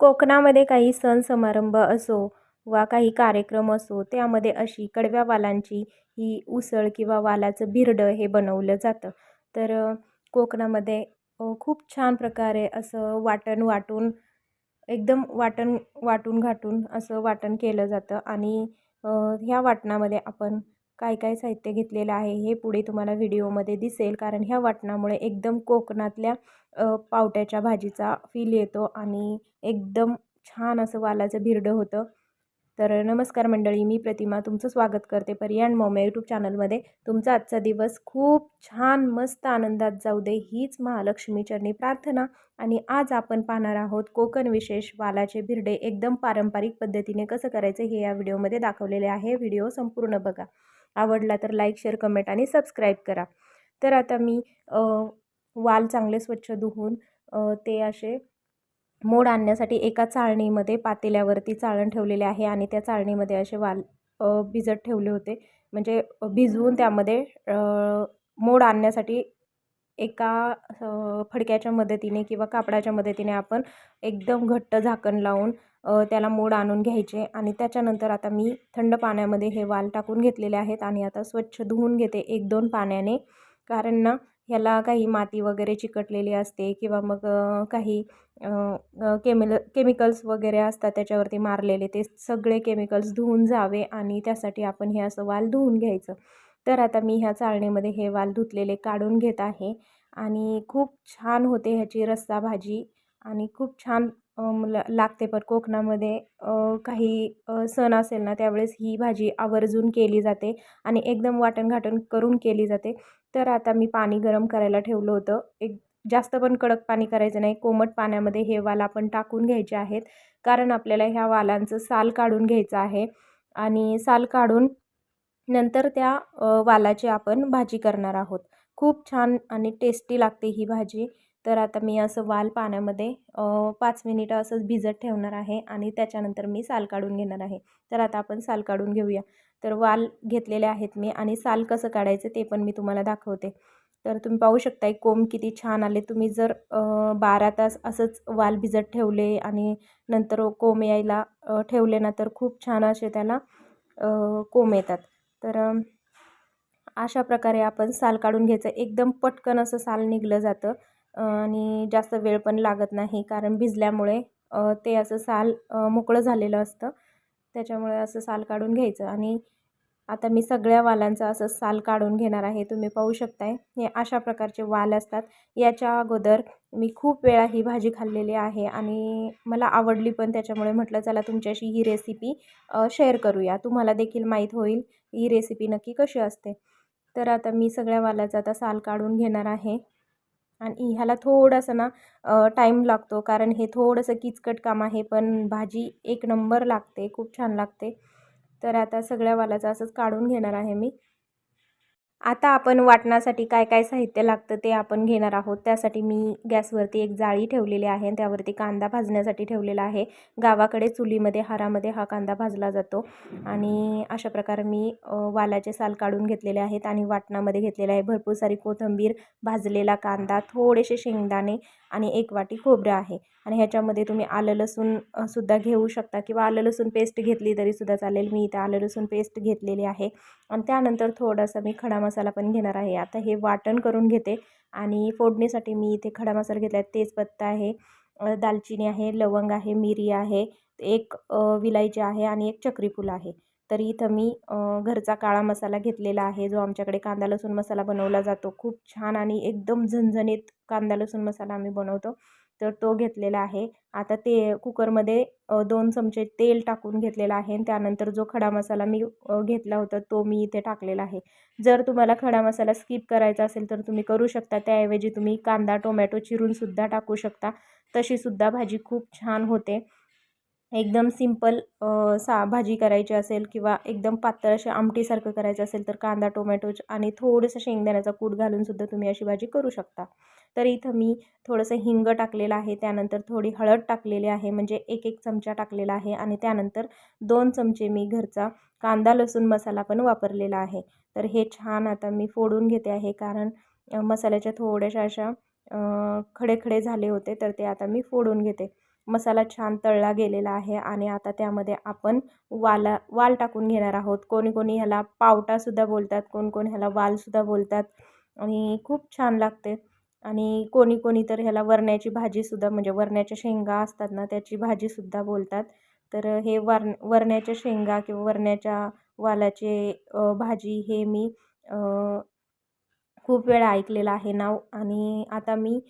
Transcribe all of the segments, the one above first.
कोकणामध्ये काही सण समारंभ असो वा काही कार्यक्रम असो त्यामध्ये अशी कडव्या वालांची ही उसळ किंवा वालाचं बिरडं हे बनवलं जातं. तर कोकणामध्ये खूप छान प्रकारे असं वाटण वाटून एकदम वाटण वाटून घाटून असं वाटण केलं जातं आणि ह्या वाटणामध्ये आपण काय काय साहित्य घेतलेलं आहे हे पुढे तुम्हाला व्हिडिओमध्ये दिसेल. कारण ह्या वाटणामुळे एकदम कोकणातल्या पावट्याच्या भाजीचा फील येतो आणि एकदम छान असं वालाचं भिरडं होतं. तर नमस्कार मंडळी मी प्रतिमा तुमचं स्वागत करते पर्याण मॉम यूट्यूब चॅनलमध्ये तुमचा आजचा दिवस खूप छान मस्त आनंदात जाऊ दे हीच महालक्ष्मीचरणी प्रार्थना. आणि आज आपण पाहणार आहोत कोकण विशेष वालाचे भिरडे एकदम पारंपरिक पद्धतीने कसं करायचं हे या व्हिडिओमध्ये दाखवलेले आहे. व्हिडिओ संपूर्ण बघा. आवडला तर लाईक शेअर कमेंट आणि सबस्क्राईब करा. तर आता मी वाल चांगले स्वच्छ धुवून ते असे मोड आणण्यासाठी एका चाळणीमध्ये पातेल्यावरती चाळण ठेवलेले आहे आणि त्या चाळणीमध्ये असे वाल भिजत ठेवले होते. म्हणजे भिजवून त्यामध्ये मोड आणण्यासाठी एका फडक्याच्या मदतीने किंवा कापडाच्या मदतीने आपण एकदम घट्ट झाकण लावून त्याला मोड आणून घ्यायचे आणि त्याच्यानंतर आता मी थंड पाण्यामध्ये हे वाल टाकून घेतलेले आहेत आणि आता स्वच्छ धुवून घेते एक दोन पाण्याने. कारण ना ह्याला काही माती वगैरे चिकटलेली असते किंवा मग काही केमिल केमिकल्स वगैरे असतात त्याच्यावरती मारलेले ते सगळे केमिकल्स धुवून जावे आणि त्यासाठी आपण हे असं वाल धुवून घ्यायचं. तर आता मी ह्या चाळणीमध्ये हे वाल धुतलेले काढून घेत आहे आणि खूप छान होते ह्याची रस्सा भाजी आणि खूप छान मला लागते पण कोकणामध्ये. काही सण असेल ना त्यावेळेस ही भाजी आवर्जून केली जाते आणि एकदम वाटणघाटण करून केली जाते. तर आता मी पाणी गरम करायला ठेवलं होतं. एक जास्त पण कडक पाणी करायचं नाही. कोमट पाण्यामध्ये हे वाल आपण टाकून घ्यायचे आहेत. कारण आपल्याला ह्या वालांचं साल काढून घ्यायचं आहे आणि साल काढून नंतर त्या वालाची आपण भाजी करणार आहोत. खूप छान आणि टेस्टी लागते ही भाजी. तर आता मी असं वाल पाण्यामध्ये पाच मिनिटं असंच भिजत ठेवणार आहे आणि त्याच्यानंतर मी साल काढून घेणार आहे. तर आता आपण साल काढून घेऊया. तर वाल घेतलेले आहेत मी आणि साल कसं काढायचं ते पण मी तुम्हाला दाखवते. तर तुम्ही पाहू शकताय कोंब किती छान आले. तुम्ही जर बारा तास असंच वाल भिजत ठेवले आणि नंतर कोंब यायला ठेवले ना तर खूप छान असे त्याला कोंब येतात. तर अशा प्रकारे आपण साल काढून घ्यायचं. एकदम पटकन असं साल निघलं जातं. आणि जास्त वेळ पण लागत नाही कारण भिजल्यामुळे ते असं साल मोकळं झालेलं असतं. त्याच्यामुळे असं साल काढून घ्यायचं आणि आता मी सगळ्या वालांचं असं साल काढून घेणार आहे. तुम्ही पाहू शकताय. हे अशा प्रकारचे वाल असतात. याच्या अगोदर मी खूप वेळा ही भाजी खाल्लेली आहे आणि मला आवडली पण त्याच्यामुळे म्हटलं चला तुमच्याशी ही रेसिपी शेअर करूया. तुम्हाला देखील माहीत होईल ही रेसिपी नक्की कशी असते. तर आता मी सगळ्या वालाचा आता साल काढून घेणार आहे. आणि ह्याला थोडंसं ना टाईम लागतो. कारण हे थोडंसं किचकट काम आहे पण भाजी एक नंबर लागते. खूप छान लागते. तर आता सगळ्या वालाचं असंच काढून घेणार आहे मी. आता आपण वाटण्यासाठी काय काय साहित्य लागतं ते आपण घेणार आहोत. त्यासाठी मी गॅसवरती एक जाळी ठेवलेली आहे त्यावरती कांदा भाजण्यासाठी ठेवलेला आहे. गावाकडे चुलीमध्ये हारामध्ये हा कांदा भाजला जातो आणि अशा प्रकारे मी वालाचे साल काढून घेतलेले आहेत आणि वाटणामध्ये घेतलेले आहे. भरपूर सारी कोथिंबीर भाजलेला कांदा थोडेसे शेंगदाणे आणि एक वाटी खोबरं आहे. आणि ह्याच्यामध्ये तुम्ही आलं लसूण सुद्धा घेऊ शकता किंवा आलं लसूण पेस्ट घेतली तरीसुद्धा चालेल. मी इथे आलं लसूण पेस्ट घेतलेली आहे. आणि त्यानंतर थोडासा मी खडा मसाला पण घेणार आहे. आता हे वाटण करून घेते आणि फोडणीसाठी मी इथे खडा मसाला घेतला आहे. तेजपत्ता आहे दालचिनी आहे लवंग आहे मिरी आहे एक विलायची आहे आणि एक चक्रीफूल आहे. तर इथं मी घरचा काळा मसाला घेतलेला आहे जो आमच्याकडे कांदा लसूण मसाला बनवला जातो. खूप छान आणि एकदम झणझणीत कांदा लसूण मसाला आम्ही बनवतो. तर तो घेतलेला आहे. आता ते कुकरमध्ये दोन चमचे तेल टाकून घेतलेला आहे त्यानंतर जो खडा मसाला मी घेतला होता तो मी इथे टाकलेला आहे. जर तुम्हाला खडा मसाला स्किप करायचा असेल तर तुम्ही करू शकता. त्याऐवजी तुम्ही कांदा टोमॅटो चिरूनसुद्धा टाकू शकता. तशीसुद्धा भाजी खूप छान होते. एकदम सिंपल सा भाजी करायची असेल किंवा एकदम पातळ अशा आमटीसारखं करायचं असेल तर कांदा टोमॅटो आणि थोडंसं शेंगदाण्याचा कूट घालूनसुद्धा तुम्ही अशी भाजी करू शकता. तर इथं मी थोडंसं हिंग टाकलेलं आहे त्यानंतर थोडी हळद टाकलेली आहे म्हणजे एक एक चमचा टाकलेला आहे आणि त्यानंतर दोन चमचे मी घरचा कांदा लसूण मसाला पण वापरलेला आहे. तर हे छान आता मी फोडून घेते आहे कारण मसाल्याच्या थोड्याशा अशा खडे खडे झाले होते तर ते आता मी फोडून घेते. मसाला छान तळला गेलेला आहे आणि आता त्यामध्ये आपण वाला वाल टाकून घेणार आहोत. कोणी कोणी ह्याला पावटासुद्धा बोलतात कोण कोण ह्याला वालसुद्धा बोलतात आणि खूप छान लागते. आणि कोणी कोणी तर ह्याला वरण्याची भाजीसुद्धा म्हणजे वरण्याच्या शेंगा असतात ना त्याची भाजीसुद्धा बोलतात. तर हे वर वरण्याच्या शेंगा किंवा वरण्याच्या वालाचे भाजी हे मी खूप वेळा ऐकलेलं आहे नाव. आणि आता मी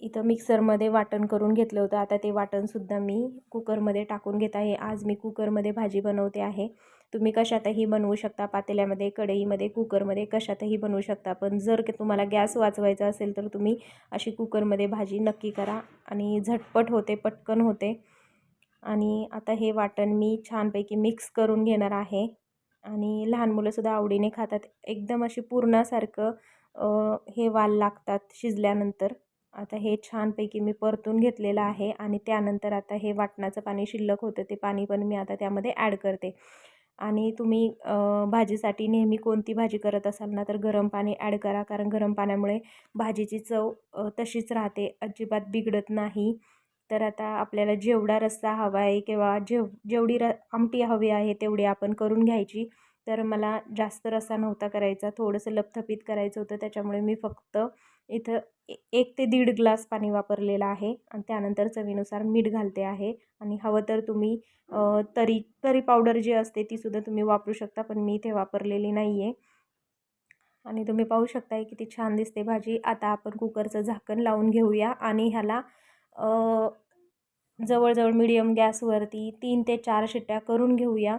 इथं मिक्सरमध्ये वाटण करून घेतलं होतं. आता ते वाटणसुद्धा मी कुकरमध्ये टाकून घेत आहे. आज मी कुकरमध्ये भाजी बनवते आहे. तुम्ही कशातही बनवू शकता. पातेल्यामध्ये कढईमध्ये कुकरमध्ये कशातही बनवू शकता. पण जर की तुम्हाला गॅस वाचवायचा असेल तर तुम्ही अशी कुकरमध्ये भाजी नक्की करा. आणि झटपट होते पटकन होते. आणि आता हे वाटण मी छानपैकी मिक्स करून घेणार आहे. आणि लहान मुलंसुद्धा आवडीने खातात. एकदम अशी पूर्णासारखं हे वाल लागतात शिजल्यानंतर. आता हे छानपैकी मी परतून घेतलेलं आहे आणि त्यानंतर आता हे वाटणाचं पाणी शिल्लक होतं ते पाणी पण मी आता त्यामध्ये ॲड करते. आणि तुम्ही भाजीसाठी नेहमी कोणती भाजी करत असाल ना तर गरम पाणी ॲड करा. कारण गरम पाण्यामुळे भाजीची चव तशीच राहते. अजिबात बिघडत नाही. तर आता आपल्याला जेवढा रस्सा हवा आहे किंवा जेव जेवढी र आमटी हवी आहे तेवढी आपण करून घ्यायची. तर मला जास्त रस्सा नव्हता करायचा. थोडंसं लपथपीत करायचं होतं. त्याच्यामुळे मी फक्त इथं एक ते दीड ग्लास पाणी वापरलेलं आहे आणि त्यानंतर चवीनुसार मीठ घालते आहे. आणि हवं तर तुम्ही तरी तरी पावडर जी असते तीसुद्धा तुम्ही वापरू शकता पण मी इथे वापरलेली नाही आहे आणि तुम्ही पाहू शकता किती छान दिसते भाजी. आता आपण कुकरचं झाकण लावून घेऊया आणि ह्याला जवळजवळ मिडियम गॅसवरती तीन ते चार शिट्ट्या करून घेऊया.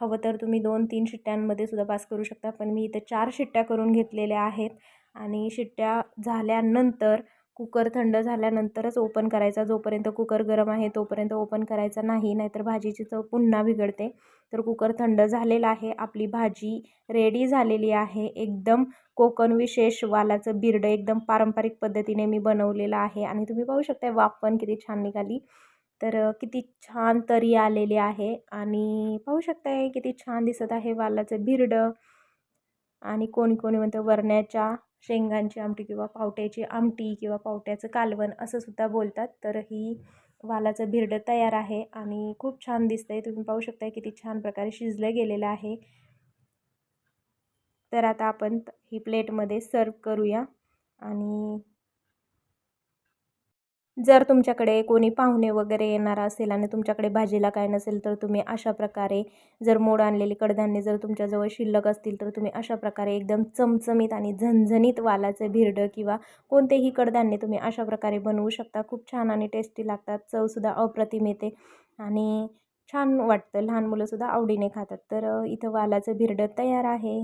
हवं तर तुम्ही दोन तीन शिट्ट्यांमध्ये सुद्धा पास करू शकता पण मी इथं चार शिट्ट्या करून घेतलेल्या आहेत. आणि शिट्ट्या झाल्यानंतर कुकर थंड झाल्यानंतरच ओपन करायचा. जोपर्यंत कुकर गरम आहे तोपर्यंत ओपन करायचा नाही नाहीतर भाजीची चव पुन्हा बिघडते. तर कुकर थंड झालेला आहे आपली भाजी रेडी झालेली आहे. एकदम कोकण विशेष वालाचं बिरडं एकदम पारंपरिक पद्धतीने मी बनवलेलं आहे. आणि तुम्ही पाहू शकता वाफ पण किती छान निघाली. तर किती छान तरी आलेली आहे. आणि पाहू शकताय किती छान दिसत आहे वालाचं बिरडं. आणि कोणी कोणी म्हणतं वरण्याच्या शेंगांची आमटी किंवा पावट्याची आमटी किंवा पावट्याचं कालवण असं सुद्धा बोलतात. तर ही वालाचं भिरडं तयार आहे आणि खूप छान दिसतंय. तुम्ही पाहू शकता किती छान प्रकारे शिजलं गेलेलं आहे. तर आता आपण ही प्लेटमध्ये सर्व करूया आणि जर तुमच्याकडे कोणी पाहुणे वगैरे येणार असेल आणि तुमच्याकडे भाजीला काय नसेल तर तुम्ही अशा प्रकारे जर मोड आणलेली कडधान्य जर तुमच्याजवळ शिल्लक असतील तर तुम्ही अशा प्रकारे एकदम चमचमीत आणि झणझणीत वालाचं भिरडं किंवा कोणतेही कडधान्य तुम्ही अशा प्रकारे बनवू शकता. खूप छान आणि टेस्टी लागतात. चवसुद्धा अप्रतिम येते आणि छान वाटतं. लहान मुलंसुद्धा आवडीने खातात. तर इथं वालाचं भिरडं तयार आहे.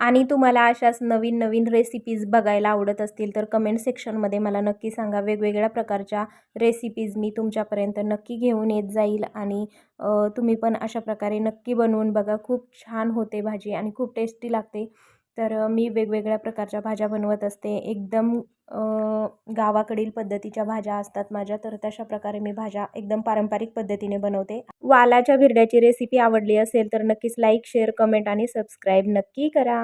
आणि तुम्हाला अशाच नवीन नवीन रेसिपीज बघायला आवडत असतील तर कमेंट सेक्शनमध्ये मला नक्की सांगा. वेगवेगळ्या प्रकारच्या रेसिपीज मी तुमच्यापर्यंत नक्की घेऊन येत जाईल आणि तुम्ही पण अशा प्रकारे नक्की बनवून बघा. खूप छान होते भाजी आणि खूप टेस्टी लागते. तर मी वेगवेगळ्या प्रकारच्या भाज्या बनवत असते. एकदम गावाकडील पद्धतीच्या भाज्या असतात माझ्या तर तशा प्रकारे मी भाज्या एकदम पारंपरिक पद्धतीने बनवते. वालाच्या भिरड्याची रेसिपी आवडली असेल तर नक्कीच लाईक शेअर कमेंट आणि सबस्क्राईब नक्की करा.